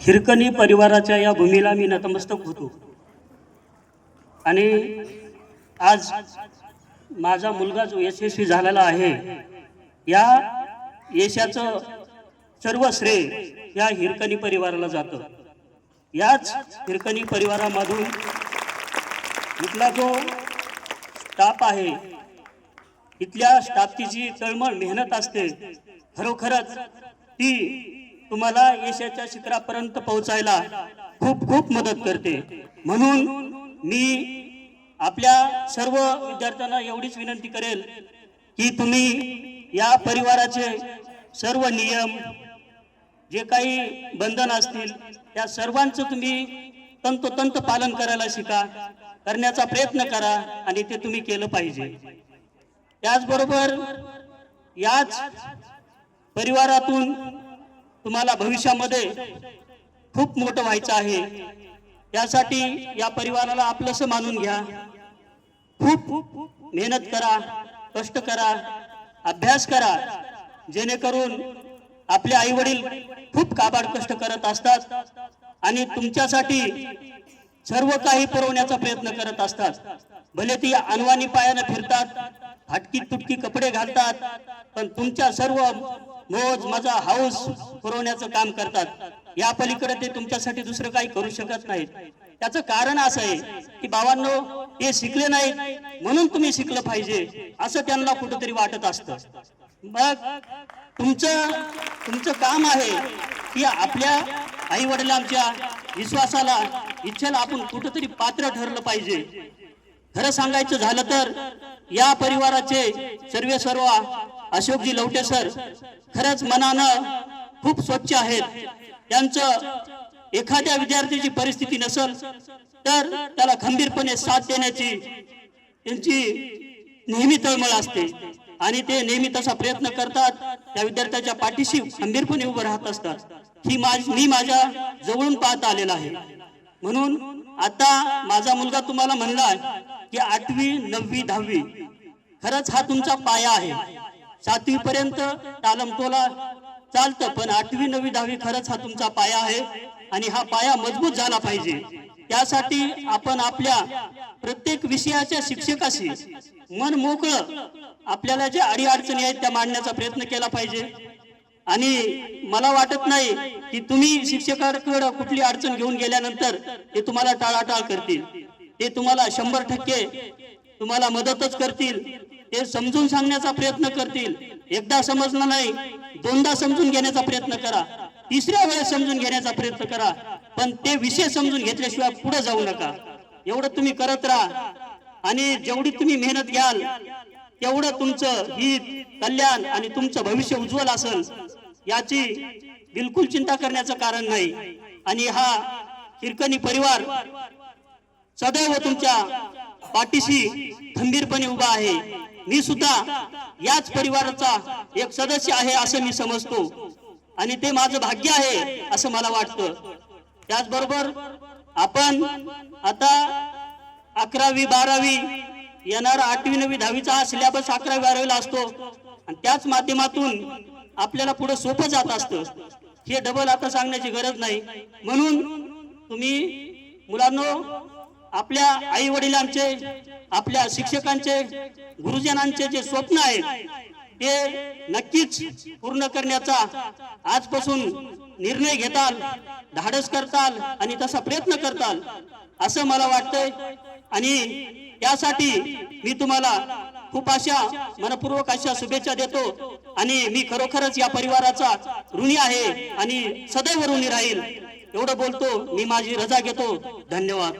हिरकणी परिवाराच्या या भूमीला मी नतमस्तक होतो. आणि आज माझा मुलगा जो यशस्वी झालेला आहे या यशाचं सर्व श्रेय या हिरकणी परिवाराला जातं. याच हिरकणी परिवारामधून इथला जो स्टाफ आहे इथल्या स्टाफची जी तळमळ मेहनत असते खरोखरच ती तुम्हाला यशाच्या शिखरापर्यंत पोहोचायला खूप खूप मदत करते. म्हणून मी आपल्या सर्व विद्यार्थ्यांना एवढीच विनंती करेल की तुम्ही या परिवाराचे सर्व नियम जे काही बंधन असतील त्या सर्वांचं तुम्ही तंतोतंत पालन करायला शिका करण्याचा प्रयत्न करा आणि ते तुम्ही केलं पाहिजे. त्याचबरोबर याच परिवारातून तुम्हाला भविष्यामध्ये खूप मोठं व्हायचं आहे. त्यासाठी या परिवाराला आपलंसं मानून घ्या. खूप मेहनत करा कष्ट करा अभ्यास करा. जेणेकरून आपले आई वडील खूप काबाड कष्ट करत असतात आणि तुमच्यासाठी सर्व काही पुरवण्याचा प्रयत्न करत असतात. भले ती अनवाणी पायानं फिरतात हटकी तुटकी कपडे घालतात पण तुमच्या सर्व मोज मजा हाऊस पुरवण्याचं काम करतात. या पलीकडे ते तुमच्यासाठी दुसरं काही करू शकत नाहीत. त्याचं कारण असं आहे की बाबांनो हे शिकले नाहीत म्हणून तुम्ही शिकलं पाहिजे. असं त्यांना कुठंतरी वाटत असतं. मग तुमचं तुमचं काम आहे की आपल्या आई वडिलांच्या विश्वासाला इच्छेला आपण कुठंतरी पात्र ठरलं पाहिजे. खरं सांगायचं झालं तर या परिवाराचे सर्वे सर्व अशोकजी लवटे सर खरंच मनानं खूप स्वच्छ आहेत. त्यांचं एखाद्या विद्यार्थ्याची परिस्थिती नसल तर त्याला खंबीरपणे साथ देण्याची त्यांची नेहमी तळमळ असते. आणि ते नेहमी तसा प्रयत्न करतात त्या विद्यार्थ्याच्या पाठीशी खंबीरपणे उभं राहत असतात. ही माझ मी माझ्या जवळून पाहत आलेला आहे. म्हणून आता माझा मुलगा तुम्हाला म्हणला की आठवी नववी दहावी. खरंच हा तुमचा पाया आहे. सातवी पर्यंत तालमतोला चालतं पण आठवी नववी दहावी खरंच हा तुमचा पाया आहे आणि हा पाया मजबूत झाला पाहिजे. त्यासाठी आपण आपल्या प्रत्येक विषयाच्या शिक्षकाशी मन मोकळं आपल्याला ज्या अडीअडचणी आहेत त्या मांडण्याचा प्रयत्न केला पाहिजे. आणि मला वाटत नाही की तुम्ही शिक्षकाकडे कुठली अडचण घेऊन गेल्यानंतर ते तुम्हाला टाळाटाळ करतील. ते तुम्हाला शंभर टक्के तुम्हाला मदतच करतील. ते समजून सांगण्याचा प्रयत्न करतील. एकदा समजलं नाही दोनदा समजून घेण्याचा प्रयत्न करा. तिसऱ्या वेळेस समजून घेण्याचा प्रयत्न करा. पण ते विषय समजून घेतल्याशिवाय पुढे जाऊ नका. एवढं तुम्ही करत राहा. आणि जेवढी तुम्ही मेहनत घ्याल तेवढं तुमचं हित कल्याण आणि तुमचं भविष्य उज्ज्वल असेल याची बिलकुल चिंता करण्याचं कारण नाही. आणि हा हिरकणी परिवार सदैव तुमच्या पाठीशी खंबीरपणे उभा आहे. मी सुद्धा याच परिवाराचा एक सदस्य आहे असं मी समजतो. आणि ते माझं भाग्य आहे असं मला वाटतं. त्याचबरोबर आपण आता अकरावी बारावी येणार आठवी नववी दहावीचा हा सिलेबस अकरावी बारावीला असतो. आणि त्याच माध्यमातून आपल्याला पुढे सोपं जात असतं. हे डबल आता सांगण्याची गरज नाही. म्हणून तुम्ही मुलांनो आपल्या आई वडिलांचे आपल्या शिक्षकांचे गुरुजनांचे जे स्वप्न आहेत ते नक्कीच पूर्ण करण्याचा आजपासून निर्णय घेताल धाडस करताल आणि तसा प्रयत्न करताल असं मला वाटतंय. आणि त्यासाठी मी तुम्हाला खूप अशा मनपूर्वक अशा शुभेच्छा देतो आणि मी खरोखरच या परिवाराचा ऋणी आहे आणि सदैव ऋणी राहील. एवढं बोलतो मी माझी रजा घेतो. धन्यवाद.